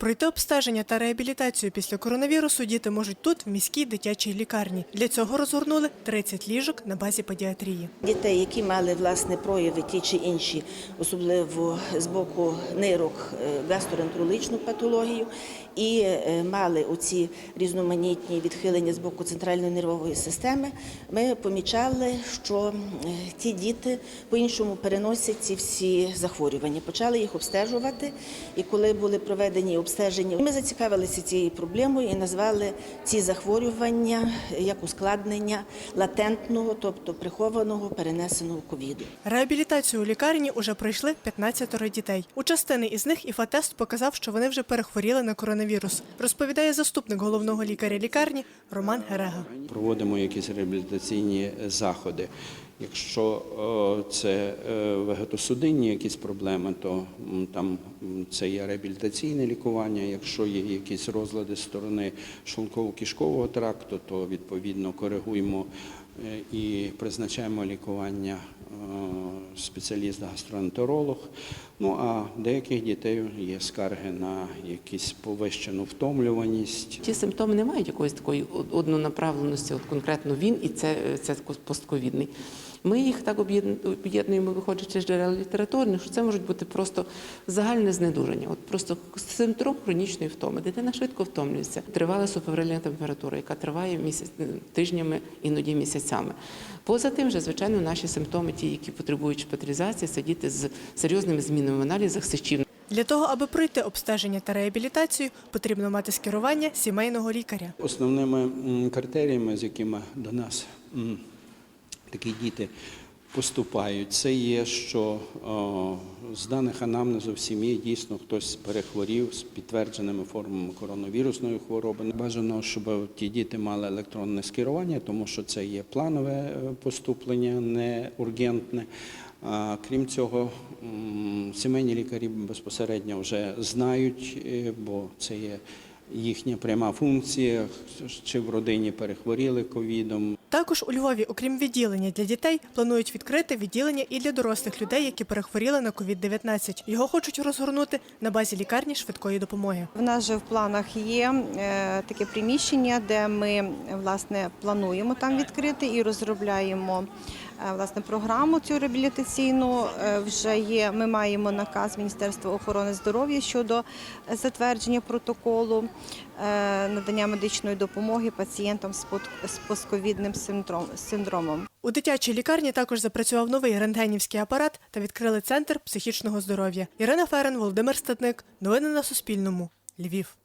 Пройти обстеження та реабілітацію після коронавірусу діти можуть тут, в міській дитячій лікарні. Для цього розгорнули 30 ліжок на базі педіатрії. Дітей, які мали власне прояви ті чи інші, особливо з боку нирок, е, гастроентерологічну патологію, і е, мали оці різноманітні відхилення з боку центральної нервової системи, ми помічали, що е, ті діти по-іншому переносять ці всі захворювання. Почали їх обстежувати, і коли були проведені обстеження, ми зацікавилися цією проблемою і назвали ці захворювання як ускладнення латентного, тобто прихованого перенесеного ковіду. Реабілітацію у лікарні уже пройшли 15 дітей. У частини із них ІФА-тест показав, що вони вже перехворіли на коронавірус, розповідає заступник головного лікаря лікарні Роман Герега. Проводимо якісь реабілітаційні заходи. Якщо е, це е, вегетосудинні якісь проблеми, то там це є реабілітаційне лікування. Якщо є якісь розлади з сторони шлунково-кишкового тракту, то відповідно коригуємо е, і призначаємо лікування е, спеціаліст-гастроентеролог. Ну а деяких дітей є скарги на якісь повищену втомлюваність. Ті симптоми не мають якоїсь такої од- однонаправленості, от конкретно він і це, це постковідний. Ми їх так об'єднуємо, виходячи з джерел літературних, що це можуть бути просто загальне знедуження, от просто синдром хронічної втоми. Дитина швидко втомлюється. Тривала субфебрильна температура, яка триває місяць тижнями, іноді місяцями. Поза тим, же, звичайно, наші симптоми, ті, які потребують шпиталізації, це діти з серйозними змінами в аналізах сечів. Для того, аби пройти обстеження та реабілітацію, потрібно мати скерування сімейного лікаря. Основними критеріями, з якими до нас такі діти поступають, це є, що з даних анамнезу в сім'ї дійсно хтось перехворів з підтвердженими формами коронавірусної хвороби. Бажано, щоб ті діти мали електронне скерування, тому що це є планове е, поступлення, не ургентне. А крім цього, сімейні лікарі безпосередньо вже знають, е, бо це є їхня пряма функція, чи в родині перехворіли ковідом. Також у Львові, окрім відділення для дітей, планують відкрити відділення і для дорослих людей, які перехворіли на COVID-19. Його хочуть розгорнути на базі лікарні швидкої допомоги. В нас же в планах є е, таке приміщення, де ми власне плануємо там відкрити і розробляємо власне програму цю реабілітаційну. Е, Вже є. Ми маємо наказ Міністерства охорони здоров'я щодо затвердження протоколу е, надання медичної допомоги пацієнтам з постковідним синдромом. У дитячій лікарні також запрацював новий рентгенівський апарат та відкрили центр психічного здоров'я. Ірина Ферен, Володимир Статник. Новини на Суспільному. Львів.